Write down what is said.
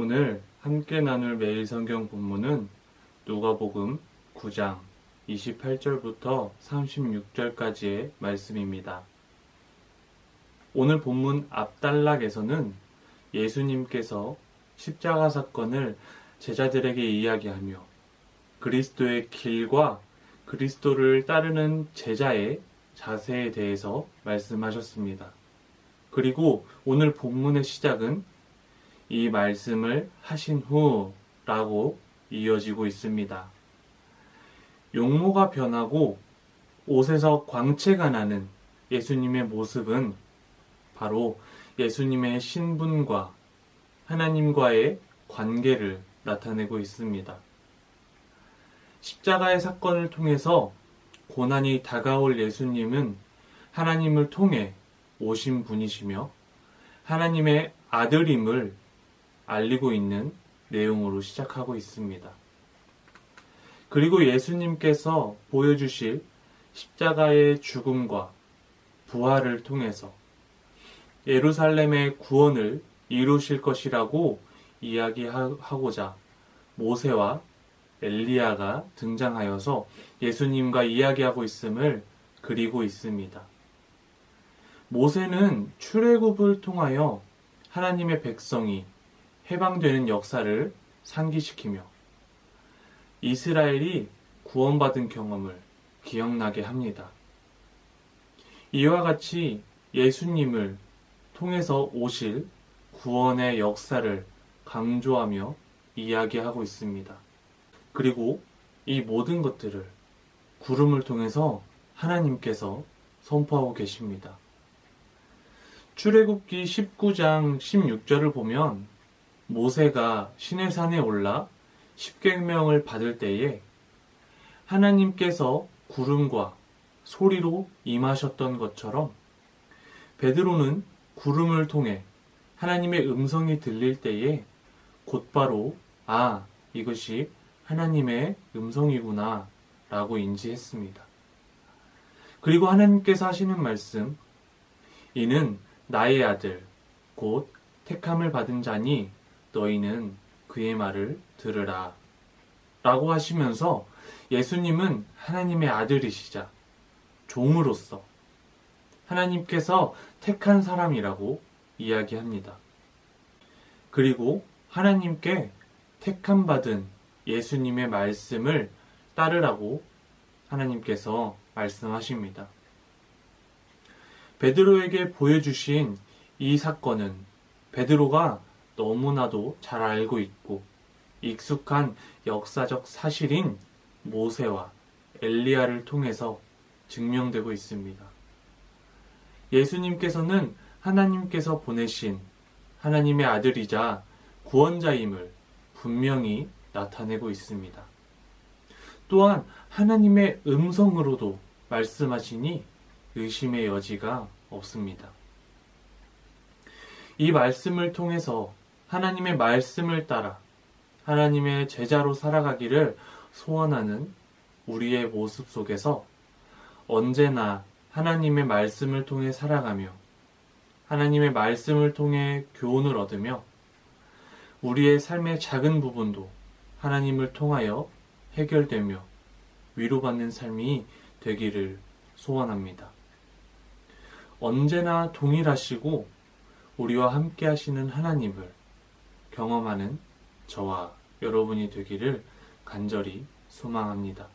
오늘 함께 나눌 매일 성경 본문은 누가복음 9장 28절부터 36절까지의 말씀입니다. 오늘 본문 앞단락에서는 예수님께서 십자가 사건을 제자들에게 이야기하며 그리스도의 길과 그리스도를 따르는 제자의 자세에 대해서 말씀하셨습니다. 그리고 오늘 본문의 시작은 이 말씀을 하신 후 라고 이어지고 있습니다. 용모가 변하고 옷에서 광채가 나는 예수님의 모습은 바로 예수님의 신분과 하나님과의 관계를 나타내고 있습니다. 십자가의 사건을 통해서 고난이 다가올 예수님은 하나님을 통해 오신 분이시며 하나님의 아들임을 알리고 있는 내용으로 시작하고 있습니다. 그리고 예수님께서 보여주실 십자가의 죽음과 부활을 통해서 예루살렘의 구원을 이루실 것이라고 이야기하고자 모세와 엘리야가 등장하여서 예수님과 이야기하고 있음을 그리고 있습니다. 모세는 출애굽을 통하여 하나님의 백성이 해방되는 역사를 상기시키며 이스라엘이 구원받은 경험을 기억나게 합니다. 이와 같이 예수님을 통해서 오실 구원의 역사를 강조하며 이야기하고 있습니다. 그리고 이 모든 것들을 구름을 통해서 하나님께서 선포하고 계십니다. 출애굽기 19장 16절을 보면 모세가 시내산에 올라 십계명을 받을 때에 하나님께서 구름과 소리로 임하셨던 것처럼 베드로는 구름을 통해 하나님의 음성이 들릴 때에 곧바로 아 이것이 하나님의 음성이구나 라고 인지했습니다. 그리고 하나님께서 하시는 말씀 이는 나의 아들 곧 택함을 받은 자니 너희는 그의 말을 들으라. 라고 하시면서 예수님은 하나님의 아들이시자 종으로서 하나님께서 택한 사람이라고 이야기합니다. 그리고 하나님께 택함 받은 예수님의 말씀을 따르라고 하나님께서 말씀하십니다. 베드로에게 보여주신 이 사건은 베드로가 너무나도 잘 알고 있고 익숙한 역사적 사실인 모세와 엘리야를 통해서 증명되고 있습니다. 예수님께서는 하나님께서 보내신 하나님의 아들이자 구원자임을 분명히 나타내고 있습니다. 또한 하나님의 음성으로도 말씀하시니 의심의 여지가 없습니다. 이 말씀을 통해서 하나님의 말씀을 따라 하나님의 제자로 살아가기를 소원하는 우리의 모습 속에서 언제나 하나님의 말씀을 통해 살아가며 하나님의 말씀을 통해 교훈을 얻으며 우리의 삶의 작은 부분도 하나님을 통하여 해결되며 위로받는 삶이 되기를 소원합니다. 언제나 동일하시고 우리와 함께 하시는 하나님을 경험하는 저와 여러분이 되기를 간절히 소망합니다.